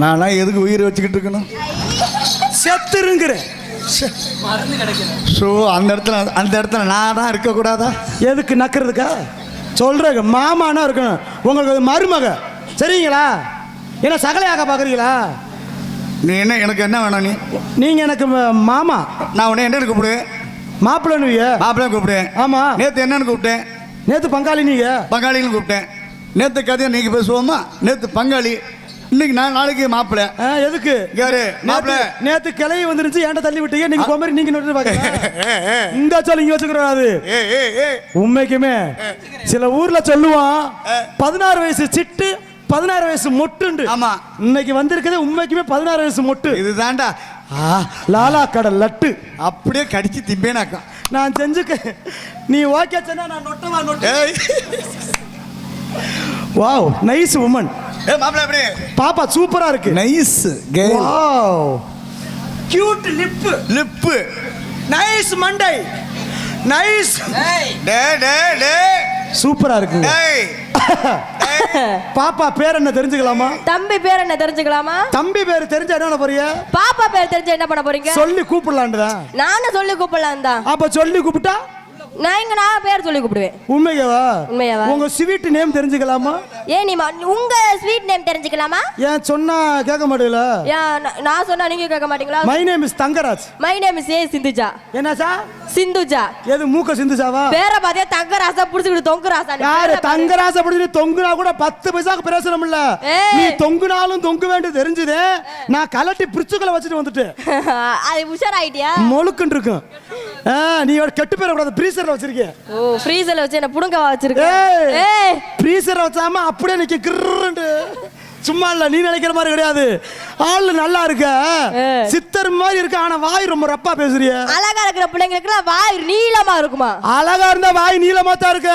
நானா எதுக்கு உயிர் வச்சுக்கிட்டு இருக்கணும்? செத்துருங்கிறேன் ஸோ அந்த இடத்துல அந்த இடத்துல நான் இருக்கக்கூடாதா? எதுக்கு நக்கிறதுக்கா? சொல்றேங்க மாமானா இருக்கணும். உங்களுக்கு அது மருமக. சரிங்களா? என்ன சகலையாக பார்க்குறீங்களா நீ என்ன எனக்கு என்ன வேணும் நீ? நீங்கள் எனக்கு மாமா. நான் உன்னை என்னன்னு கூப்பிடுவேன் மாப்பிள்ளைன்னுவிய மாப்பிள்ளை கூப்பிட்டேன் ஆமா. நேற்று என்னன்னு கூப்பிட்டேன். நேற்று பங்காளி நீங்கள் பங்காளின்னு கூப்பிட்டேன். நேற்று கதையை நீங்கள் பேசுவோமா? நேற்று பங்காளி. இன்னைக்கு நான் நாளைக்கு மாப்பிள்ளை. எதுக்கு? யாரு? மாப்பிள்ளை? நேற்று கிளைய வந்துருச்சு ஏன்டா தள்ளி விட்டீங்க நீங்க போக மாதிரி நீங்க நோட்டு பாக்க இந்த சொல் இங்க ஏ ஏ உண்மைக்குமே சில ஊர்ல சொல்லுவான் பதினாறு வயசு சிட்டு பதினாறு வயசு மொட்டுண்டு. ஆமா. இன்னைக்கு வந்திருக்கிறது உண்மைக்குமே பதினாறு வயசு மொட்டு. இதுதான்டா. லாலா கடல் லட்டு. அப்படியே கடிச்சு திம்பேனாக்கா. நான் செஞ்சுக்க நீ ஓகே சொன்னா நான் நொட்டவா நொட்டு. வாவ் நைஸ் உமன் ஏ மாப்பிள்ளை அப்படியே பாப்பா சூப்பரா இருக்கு. Nice girl wow cute lip lip nice மண்டை நைஸ் டே டே டே. சூப்பரா இருக்குங்க. டேய் பாப்பா பேர் என்ன தெரிஞ்சுக்கலாமா? தம்பி பேர் என்ன தெரிஞ்சுக்கலாமா? தம்பி பேர் தெரிஞ்சா என்ன பண்ண போறிய பாப்பா பேர் தெரிஞ்சு என்ன பண்ண போறீங்க? சொல்லி கூப்பிடலான்டா நானும் சொல்லி கூப்பிடலாம் தான் அப்ப சொல்லி கூப்பிட்டா? நான் இங்க நான் பேர் சொல்லி கூப்பிடுவேன். உண்மையாவா? உண்மையாவா? உங்க ஸ்வீட் நேம் தெரிஞ்சுக்கலாமா? ஏன் நீ உங்க ஸ்வீட் நேம் தெரிஞ்சுக்கலாமா? ஏன் சொன்னா கேட்க மாட்டீங்களா? நான் சொன்னா நீங்க கேட்க மாட்டீங்களா? My name is Thangaraj. My name is uh Sindhuja? என்ன சார் சிந்துஜா. எது மூக்க சிந்துசாவா பேரை பாத்தியா தங்கராசா புடிச்சுக்கிட்டு தொங்கு ராசா நீ? யாரு. தங்கராச படி தொங்குனா கூட பத்து பைசாக்கு பிரயோசனம் இல்ல. நீ தொங்குனாலும் தொங்க வேண்டியது தெரிஞ்சுதே. நான் கலட்டி பிரிச்சுக்களை வச்சுட்டு வந்துட்டேன். அது உஷார் ஆயிட்டியா மொழுக்குன்னு இருக்கும் நீ ஒரு கெட்டு பேர கூடாது ப்ரீசர்ல வச்சிருக்கேன் ஓ ஃப்ரீசர்ல வச்சு என்ன புடுங்க வச்சிருக்க? ஏய். ஏய்! ஃப்ரீசரை வச்சாம அப்படியே நிக்க கிருண்டு சும்மா இல்ல நீ நினைக்கிற மாதிரி கிடையாது. ஆள் நல்லா இருக்க. சித்தர் மாதிரி இருக்க ஆனா வாய் ரொம்ப ரப்பா பேசுறிய. அழகா இருக்கிற பிள்ளைங்களுக்குலாம் வாய் நீளமா இருக்குமா? அழகா இருந்தா வாய் நீளமா தான் இருக்க.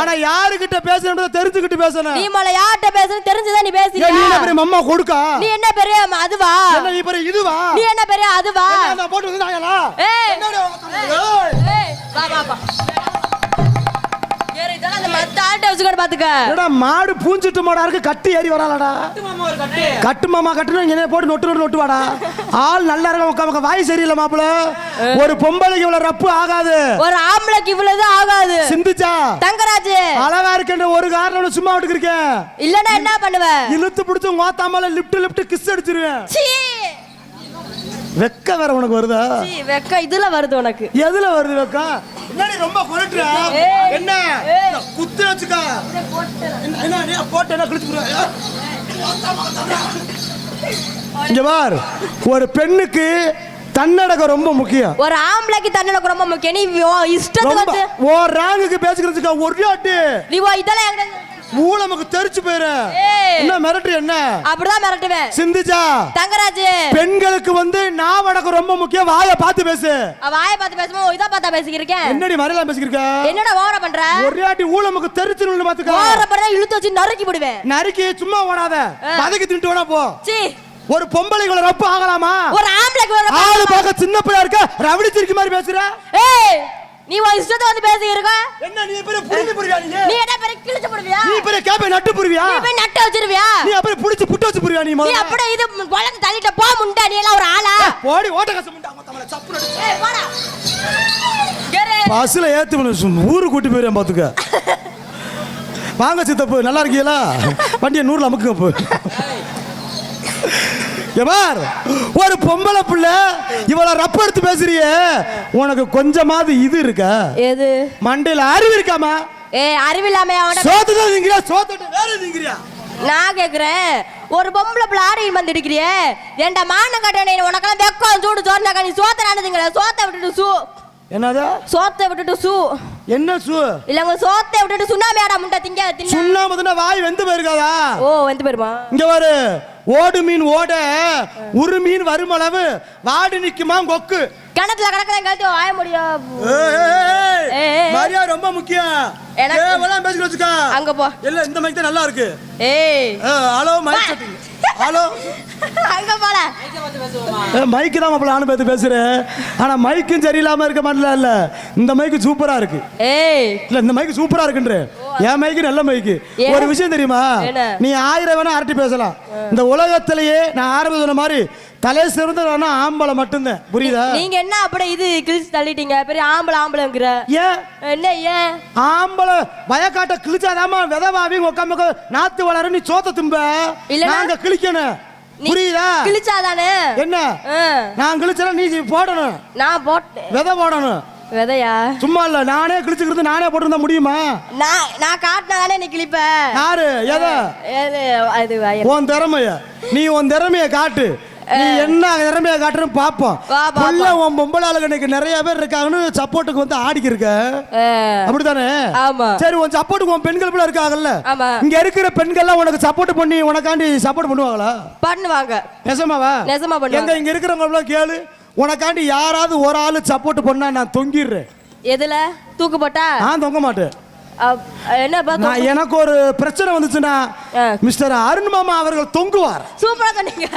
ஆனா யாருகிட்ட பேசணுன்றத தெரிஞ்சுக்கிட்டு பேசணும். நீ மலை யார்கிட்ட பேசணும் தெரிஞ்சுதான் நீ ஏன் நீ பேசுறியா என்ன பெரிய மம்மா கொடுக்கா? நீ என்ன பெரிய அதுவா? என்ன நீ பெரிய இதுவா? நீ என்ன பெரிய அதுவா? என்ன நான் போட்டு வந்தாங்களா ஏய். என்னடி. ஏய், வா வா வா. மாடு பூஞ்சிட்டு மாடா இருக்கு கட்டி ஏறி வராளடா? கட்டு மாமா கட்டுனா இங்க போட்டு நொட்டு நொட்டு நொட்டு வாடா ஆள் நல்லா இருக்க உட்கா உட்கா வாய் சரியில்லை மாப்பிள ஒரு பொம்பளைக்கு இவ்வளவு ரப்பு ஆகாது. ஒரு ஆம்பளைக்கு இவ்வளவுதான் ஆகாது. சிந்திச்சா? தங்கராஜ். அழகா இருக்கின்ற ஒரு காரணம் சும்மா விட்டு இருக்கேன் இல்லன்னா என்ன பண்ணுவ? இழுத்து பிடிச்சு மோத்தாமல லிப்ட் லிப்ட் கிஸ் அடிச்சிருவேன். வெக்க வேற உனக்கு வருதா? வெக்க இதுல வருது உனக்கு. எதுல வருது வெக்கா? என்னடி ரொம்ப குரட்டுற. என்ன. குத்து வச்சுக்கா. என்ன- போட்டு என்ன கிழிச்சு பார். ஒரு பெண்ணுக்கு தன்னடக்கம் ரொம்ப முக்கியம். ஒரு ஆம்பளைக்கு தன்னடக்கம் ரொம்ப முக்கியம். நீ இஷ்டத்துக்கு ஓ ரேங்குக்கு பேசுகிறதுக்கா ஒரு நீ இதெல்லாம் மூலமுக்கு தெரிச்சு போயிரு. என்ன மிரட்டு என்ன? அப்படிதான் மிரட்டுவேன். சிந்திச்சா? தங்கராஜ். பெண்களுக்கு வந்து நாவடக்கம் ரொம்ப முக்கியம். வாயை பார்த்து பேசு. அவ வாயை பார்த்து பேசும்போது இதை பார்த்தா பேசிக்கிருக்கேன். என்னடி மறையலாம் பேசிக்கிருக்க? என்னடா ஓர பண்ற? ஒரு ஆட்டி ஊழமுக்கு தெரிச்சு நின்னு பாத்துக்க ஓர பண்ற இழுத்து வச்சு நறுக்கி விடுவேன் நறுக்கி சும்மா ஓடாத. பதக்கி தின்ட்டு வேணா போ. சீ ஒரு பொம்பளைகளை ரப்பு ஆகலாமா? ஒரு ஆம்பளைக்கு ஆளு பார்க்க சின்ன பிள்ளையா இருக்க? ரவடி சிரிக்க மாதிரி பேசுற? ஏய். நீ உன் இஷ்டத்தை வந்து பேசிக்கிருக்க? என்ன நீ பெரிய புரிஞ்சு புரியா நீ? நீ என்ன பெரிய கிழிச்சு போடுவியா? நீ பெரிய கேப்பை நட்டு புரியா நீ போய் நட்டு வச்சிருவியா? நீ அப்படியே புடிச்சு புட்டு வச்சு புரியா நீ நீ அப்படியே இது குழந்தை தள்ளிட்ட போ முண்டா. நீ எல்லாம் ஒரு ஆளா? போடி ஓட்ட கசம் முண்டா தமிழ சப்பு நடு. ஏய் போடா பஸ்ல ஏத்து பண்ணு ஊரு கூட்டி போயிடுறேன் பாத்துக்க. வாங்க சித்தப்பு நல்லா இருக்கீங்களா? வண்டியை நூறுல அமுக்குங்க போ. எபார் ஒரு பொம்பளை பிள்ளை இவ்வளவு ரப்ப எடுத்து பேசுறியே. உனக்கு கொஞ்சமாவது இது இருக்கா? எது? மண்டையில அறிவு இருக்காமா? ஏய் அறிவில்லாம அவன? சோத்து தான் நீங்கிறியா சோத்து வேற நீங்கிறியா நான் கேக்குறேன். ஒரு பொம்பளை பிள்ளை ஆடி வந்து அடிக்கிறியே ஏன்டா மானம் கட்டணே உனக்கெல்லாம் வெக்கம் சூடு சோறுனாக்கா நீ சோத்த நடந்துங்கிற சோத்தை விட்டுட்டு சூ. என்னது? சோத்தை விட்டுட்டு சூ. என்ன சூ? இல்லங்க சோத்தை விட்டுட்டு சுண்ணாமி ஆடா முட்டை திங்க தின்ன? சுண்ணாமதுன்னா வாய் வெந்து போயிருக்காதா? ஓ வந்து போயிருமா? இங்க பாரு ஓடு மீன் ஓட உரு மீன் வருமளவு வாடி நிக்குமா கொக்கு. கிணத்துல கிடக்குறேன் கழுத்து வாய முடியும். மரியா ரொம்ப முக்கியம். எனக்கு- பேசிட்டு வச்சுக்கா. அங்க போ. இல்ல இந்த மைக் தான் நல்லா இருக்கு. ஏய். Hello mic setting hello. அங்க போல. மைக்கு தான் மாப்பிள்ள நானும் பார்த்து பேசுறேன். ஆனா மைக்கும் சரியில்லாம இருக்க மாட்டல இல்ல. இந்த மைக்கு சூப்பரா இருக்கு. ஏய். இல்ல இந்த மைக்கு சூப்பரா இருக்குன்ற. என் மைக்கு நல்ல மைக்கு? ஒரு விஷயம் தெரியுமா? நீ ஆயிரம் வேணா அரட்டி பேசலாம். இந்த உலகத்திலேயே நான் ஆரம்பி சொன்ன மாதிரி தலை சிறந்த ஆம்பளை மட்டும்தான். புரியுதா? நீங்க என்ன அப்படியே இது கிழிச்சு தள்ளிட்டீங்க? பெரிய ஆம்பளை ஆம்பளைங்கிற. ஏன் என்ன ஏன் ஆம்பளை வயக்காட்ட கிழிச்சாதாமா விதவாவி உட்காம நாத்து வளர நீ சோத்த தும்ப. இல்லைன்னா? நாங்க கிழிக்கணும். புரியுதா? கிழிச்சாதானே? என்ன? நான் கிழிச்சா நீ போடணும். நான் போட்டேன். விதை போடணும். விதையா? சும்மா இல்ல நானே கிழிச்சுக்கிறது நானே போட்டிருந்தா முடியுமா? நான் நான் காட்டினாதானே நீ கிழிப்ப? யாரு? எதை? அது உன் திறமைய. நீ உன் திறமைய காட்டு. என்ன திறமைய காட்டுன்னு பாப்போம். புள்ள உன் பொம்பளை ஆளுங்க இன்னைக்கு நிறைய பேர் இருக்காங்கன்னு சப்போர்ட்டுக்கு வந்து ஆடிக்கு இருக்க. ஆமா. சரி உன் சப்போர்ட்டுக்கு உன் பெண்கள் கூட இருக்காங்கல்ல. இங்க இருக்கிற பெண்கள்லாம் உனக்கு சப்போர்ட் பண்ணி உனக்காண்டி சப்போர்ட் பண்ணுவாங்களா? பண்ணுவாங்க. நெசமாவா நெசமா எங்க பண்ணுவாங்க இங்க இருக்கிறவங்க கேளு. உனக்காண்டி யாராவது ஒரு ஆளு சப்போர்ட் பண்ணா நான் தொங்கிடுறேன். எதுல? தூக்கு போட்டா? நான் தொங்க மாட்டேன். என்ன நான் எனக்கு ஒரு பிரச்சனை வந்துச்சுன்னா. மிஸ்டர் அருண் மாமா அவர்கள் தொங்குவார். சூப்பரா சொன்னீங்க.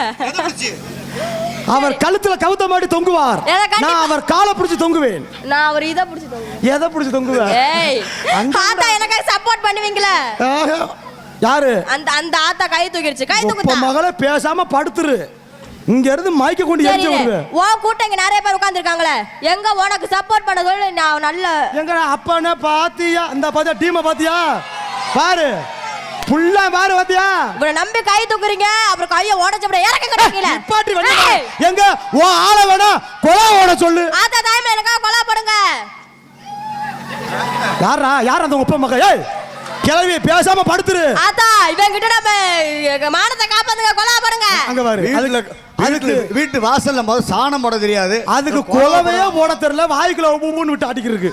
அவர் கழுத்துல கவுத்த மாட்டி தொங்குவார். நான் அவர் காலை பிடிச்சு தொங்குவேன். நான் அவர் இதை பிடிச்சி தூங்குவேன். எதை பிடிச்சு தொங்குவேன்? ஏய் ஆத்தா எனக்காக சப்போர்ட் பண்ணுவீங்களே. யாரு? அந்த அந்த ஆத்தா கை தூக்கிடுச்சு. கை தூக்குதா? மகளே பேசாம படுத்துரு. இங்க இருந்து மைக்க கொண்டு எரிஞ்சு விடுவேன் உன் கூட்டம் இங்க நிறைய பேர் உட்கார்ந்திருக்காங்களே. எங்க உனக்கு சப்போர்ட் பண்ண சொல்லி நான் நல்ல எங்க அப்பன பாத்தியா? இந்த பாத்தியா டீமை பாத்தியா? பாரு. புல்லா பாரு பாத்தியா? இவரை நம்பி கை தூக்குறீங்க. அப்புறம் கைய உடைச்ச அப்புறம் இறக்க நிப்பாட்டி வந்து எங்க உன் ஆளை வேணா கொலா ஓட சொல்லு. ஆத்தா தாய்மை எனக்காக கொலை பண்ணுங்க யாரா யார் அந்த உப்ப மக ஏய் கிளவி பேசாம படுத்துரு. ஆத்தா இவன் கிட்ட நம்ம எங்க மானத்தை காப்பாத்துங்க கொலை பண்ணுங்க அங்க பாரு. வீட்டுல அதுக்கு வீட்டு வாசல்ல முதல்ல சாணம் போட தெரியாது. அதுக்கு குலவையே போட தெரியல. வாய்க்குள்ள உப்புன்னு விட்டு அடிக்கிறதுக்கு.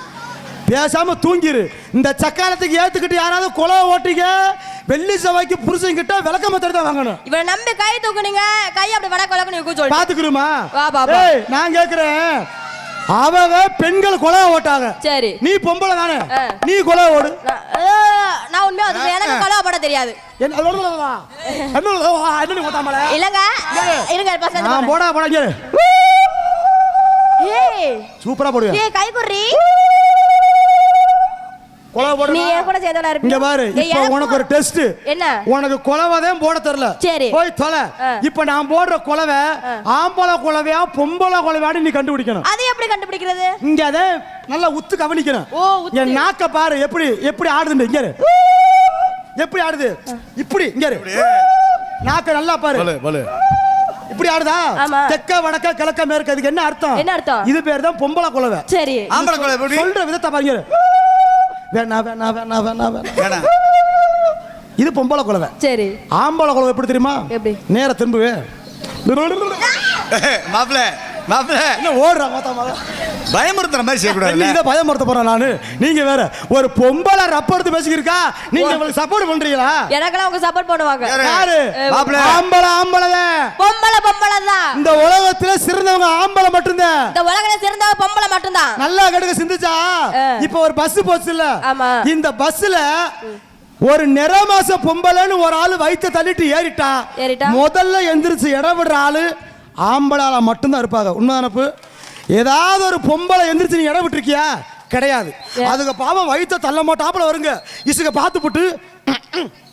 பேசாம தூங்கிரு. இந்த சக்காலத்துக்கு ஏத்துக்கிட்டு யாராவது குலவை ஓட்டிக்க வெள்ளி செவ்வாய்க்கு புருஷன் கிட்ட விளக்கம தான் வாங்கணும். இவரை நம்பி கை தூக்குனீங்க. கை அப்படி வட கொலக்குன்னு சொல்லி பாத்துக்கிறோமா நான் கேக்குறேன். அவங்க பெண்கள் கொலை ஓட்டாங்க. சரி. நீ பொம்பளை தானே. நீ கொலை ஓடு. நான் உண்மையா அதுக்கு எனக்கு கொலை போட தெரியாது. இல்லங்க. இருங்க நான் போடா போடா சூப்பரா போடுவேன் கை குர்ரி கொலை நீ போடுவேன் என் கூட சேர்ந்தவளா இருப்ப இங்க பாரு இப்போ உனக்கு ஒரு டெஸ்ட் என்ன? உனக்கு குலவைதான் போட தெரியல. சரி. போய் தொலை. இப்போ நான் போடுற குலவை ஆம்பளை குலவையா பொம்பளை குலவையான்னு நீ கண்டுபிடிக்கணும். அது எப்படி கண்டுபிடிக்கிறது? இங்க அதை நல்லா உத்து கவனிக்கணும். ஓ. என் நாக்க பாரு எப்படி எப்படி ஆடுதுன்னு. இங்க. எப்படி ஆடுது? இப்படி இங்க. நாக்க நல்லா பாரு. இப்படி ஆடுதா. தெக்க வடக்க கிழக்க மேற்கு அதுக்கு என்ன அர்த்தம்? என்ன அர்த்தம்? இது பேர் தான் பொம்பளை குலவை. சரி. ஆம்பளை கொலை எப்படி? சொல்ற விதத்தை பாருங்க. வேணா வேணா வேணா வேணா வேணா. இது பொம்பளை குலவை சரி. ஆம்பளை குலவை எப்படி தெரியுமா? எப்படி? நேர திரும்புவே. மாப்பிள்ள. மாப்பிள்ள என்ன ஓடுறா மொத்த மக பயமுறுத்துற மாதிரி செய்யக்கூடாது இதை பயமுறுத்த போறேன் நானு? நீங்க வேற ஒரு பொம்பளை ரப்ப எடுத்து பேசிக்கிருக்கா? நீங்க இவளுக்கு சப்போர்ட் பண்றீங்களா? எனக்கெல்லாம் அவங்க சப்போர்ட் பண்ணுவாங்க. யாரு? மாப்பிள்ளை. ஆம்பளை ஆம்பளை. பொம்பளை பொம்பளை தான் இந்த உலகத்துல சிறந்தவங்க ஆம்பளை மட்டும்தான். இந்த உலகத்துல பொம்பளை மட்டும்தான். நல்லா கடுக்க சிந்திச்சா. இப்ப ஒரு பஸ் போச்சு இல்ல ஆமா. இந்த பஸ்ல ஒரு நிற மாச பொம்பளைன்னு ஒரு ஆளு வயிற்ற தள்ளிட்டு ஏறிட்டா. ஏறிட்டா? முதல்ல எந்திரிச்சு இடம் விடுற ஆளு ஆம்பளால மட்டும்தான் இருப்பாங்க. உண்மை நினப்பு ஏதாவது ஒரு பொம்பளை எந்திரிச்சு நீ இடம் விட்டுருக்கியா? கிடையாது. அதுக்கு பாவம் வயிற்ற தள்ள மாட்டாப்புல வருங்க. இசுக பார்த்து போட்டு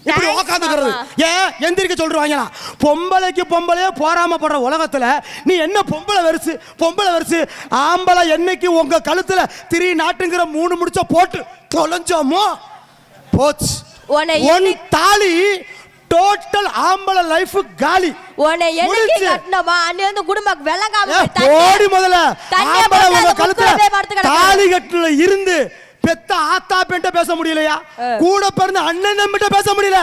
இப்படி உக்காந்துக்கிறது. ஏன் எந்திரிக்க சொல்றாங்களா பொம்பளைக்கு பொம்பளையே போராம படுற உலகத்துல நீ என்ன பொம்பளை வெறுசு பொம்பளை வெறுசு? ஆம்பளை என்னைக்கு உங்க கழுத்துல திரி நாட்டுங்கிற மூணு முடிச்ச போட்டு தொலைஞ்சோமோ? போச்சு. ஒன் தாலி டோட்டல் ஆம்பளை லைஃப் காலி. உன்னை முடிச்சு. கட்டணுமா அன்னையில இருந்து குடும்பம் விளங்காம போடி முதல்ல. ஆம்பளை உங்க கழுத்துல. தாலி கட்டுல இருந்து பெத்த ஆத்தா பெண்ட பேச முடியலையா? கூட பிறந்த அண்ணன் தம்பிட்ட பேச முடியல.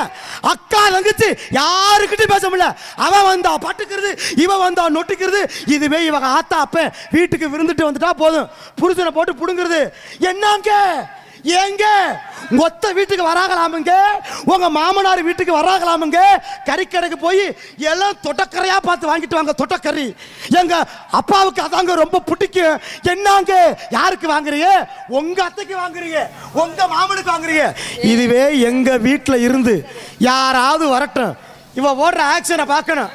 அக்கா தங்கச்சி யாருக்கிட்ட பேச முடியல. அவன் வந்தா பட்டுக்கிறது இவன் வந்தா நொட்டிக்கிறது இதுவே இவங்க ஆத்தா அப்ப வீட்டுக்கு விருந்துட்டு வந்துட்டா போதும். புருஷனை போட்டு புடுங்கிறது. என்னங்க? ஏங்க மொத்த வீட்டுக்கு வராகலாமுங்க? உங்க மாமனார் வீட்டுக்கு வராகலாமுங்க? கறிக்கடைக்கு போய் எல்லாம் தொட்டக்கரையா பார்த்து வாங்கிட்டு வாங்க தொட்டக்கறி. எங்க அப்பாவுக்கு அதாங்க ரொம்ப பிடிக்கும். என்னங்க யாருக்கு வாங்குறீங்க? உங்க அத்தைக்கு வாங்குறீங்க. உங்க மாமனுக்கு வாங்குறீங்க. இதுவே எங்க வீட்டில் இருந்து யாராவது வரட்டும். இவ ஓடுற ஆக்ஷனை பார்க்கணும்.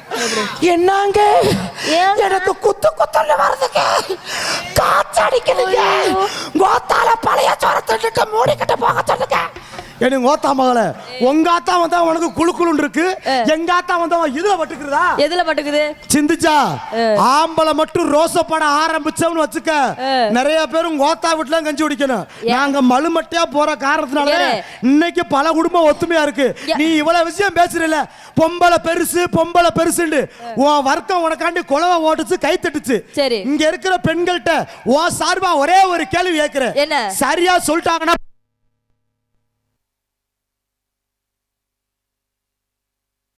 என்னங்க? எனக்கு குத்து குத்தல்ல வருதுங்க. காய்ச்சடிக்குதுங்க. கோத்தால பழைய சோர திட்டு மூடிக்கிட்டு போக சொல்லுங்க. எனக்கு ஓத்தா மகள உங்க ஆத்தா வந்தா உனக்கு குழு குழுன்னு இருக்கு. எங்க ஆத்தா வந்தா இதுல பட்டுக்கிறதா எதுல பட்டுக்குது? சிந்திச்சா? ஆம்பளை மட்டும் ரோசப்பட ஆரம்பிச்சோம்னு வச்சுக்க. நிறைய பேரும் கோத்தா வீட்டுல கஞ்சி குடிக்கணும். நாங்க மலுமட்டையா போற காரணத்தினால. இன்னைக்கு பல குடும்பம் ஒத்துமையா இருக்கு. நீ இவ்வளவு விஷயம் பேசுறல பொம்பளை பெருசு பொம்பளை பெருசுண்டு உன் வர்க்கம் உனக்காண்டி குலவை ஓட்டுச்சு கை தட்டுச்சு. இங்க இருக்கிற பெண்கள்கிட்ட உன் சார்பா ஒரே ஒரு கேள்வி கேட்கிறேன்? சரியா சொல்லிட்டாங்கன்னா